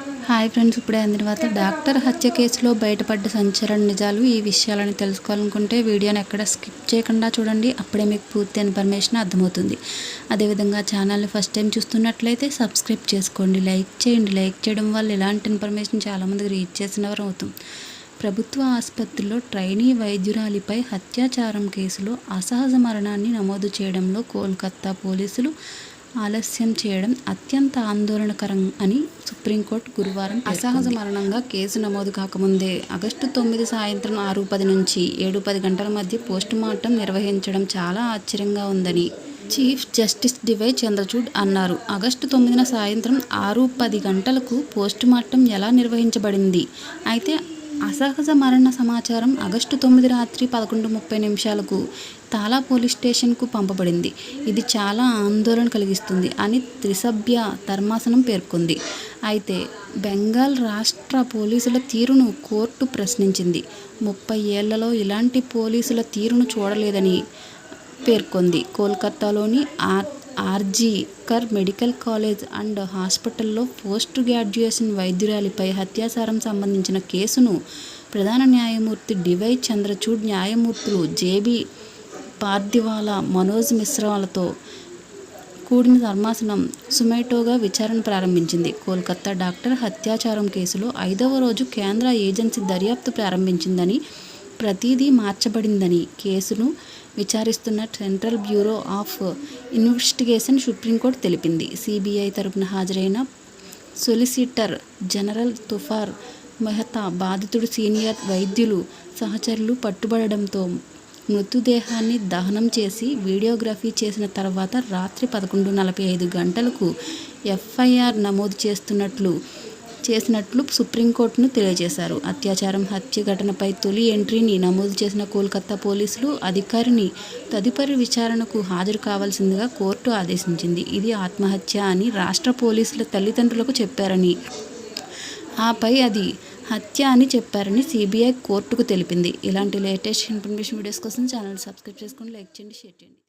Hi friends ఇప్పుడే అందిన తర్వాత డాక్టర్ హత్య కేసులో బయటపడ్డ సంచలన నిజాలు ఈ విషయాలను తెలుసుకోవాలనుకుంటే వీడియోని ఎక్కడ స్కిప్ చేయకుండా చూడండి. అప్పుడే మీకు పూర్తి ఇన్ఫర్మేషన్ అర్థమవుతుంది. అదేవిధంగా ఛానల్ని ఫస్ట్ టైం చూస్తున్నట్లయితే సబ్స్క్రైబ్ చేసుకోండి. లైక్ చేయండి. లైక్ చేయడం వల్ల ఇలాంటి ఇన్ఫర్మేషన్ చాలామందికి రీచ్ చేసిన వారు అవుతాం. ప్రభుత్వ ఆసుపత్రిలో ట్రైనీ వైద్యురాలిపై హత్యాచారం కేసులో అసహజ మరణాన్ని నమోదు చేయడంలో కోల్కత్తా పోలీసులు ఆలస్యం చేయడం అత్యంత ఆందోళనకరం అని సుప్రీంకోర్టు గురువారం అసహజ మరణంగా కేసు నమోదు కాకముందే ఆగస్టు తొమ్మిది సాయంత్రం ఆరు పది నుంచి ఏడు పది గంటల మధ్య పోస్టుమార్టం నిర్వహించడం చాలా ఆశ్చర్యంగా ఉందని చీఫ్ జస్టిస్ డివై చంద్రచూడ్ అన్నారు. ఆగస్టు తొమ్మిదిన సాయంత్రం ఆరు పది గంటలకు పోస్టుమార్టం ఎలా నిర్వహించబడింది? అయితే అసహజ మరణ సమాచారం ఆగస్టు తొమ్మిది రాత్రి పదకొండు ముప్పై నిమిషాలకు తాలా పోలీస్ స్టేషన్కు పంపబడింది. ఇది చాలా ఆందోళన కలిగిస్తుంది అని త్రిసభ్య ధర్మాసనం పేర్కొంది. అయితే బెంగాల్ రాష్ట్ర పోలీసుల తీరును కోర్టు ప్రశ్నించింది. ముప్పై ఏళ్ళలో ఇలాంటి పోలీసుల తీరును చూడలేదని పేర్కొంది. కోల్కతాలోని R R G Kar medical college and హాస్పిటల్లో పోస్ట్ గ్రాడ్యుయేషన్ వైద్యురాలిపై హత్యాచారం సంబంధించిన కేసును ప్రధాన న్యాయమూర్తి డివై చంద్రచూడ్ న్యాయమూర్తులు జేబీ పార్దివాలా మనోజ్ మిశ్రాలతో కూడిన ధర్మాసనం సుమేటోగా విచారణ ప్రారంభించింది. కోల్కతా డాక్టర్ హత్యాచారం కేసులో ఐదవ రోజు కేంద్ర ఏజెన్సీ దర్యాప్తు ప్రారంభించిందని ప్రతిదీ మార్చబడిందని కేసును విచారిస్తున్న central bureau of investigation supreme court తెలిపింది. సిబిఐ తరపున హాజరైన సొలిసిటర్ జనరల్ తుఫార్ మెహతా బాధితుడు సీనియర్ వైద్యులు సహచరులు పట్టుబడడంతో మృతదేహాన్ని దహనం చేసి వీడియోగ్రఫీ చేసిన తర్వాత రాత్రి పదకొండు నలభై ఐదు గంటలకు ఎఫ్ఐఆర్ నమోదు చేస్తున్నట్లు చేసినట్లు సుప్రీంకోర్టును తెలియజేశారు. అత్యాచారం హత్య ఘటనపై తొలి ఎంట్రీని నమోదు చేసిన కోల్కతా పోలీసులు అధికారిని తదుపరి విచారణకు హాజరు కావాల్సిందిగా కోర్టు ఆదేశించింది. ఇది ఆత్మహత్య అని రాష్ట్ర పోలీసుల తల్లిదండ్రులకు చెప్పారని ఆపై అది హత్య అని చెప్పారని సిబిఐ కోర్టుకు తెలిపింది. ఇలాంటి లేటెస్ట్ ఇన్ఫర్మేషన్ వీడియోస్ కోసం ఛానల్ సబ్స్క్రైబ్ చేసుకుని లైక్ చేయండి షేర్ చేయండి.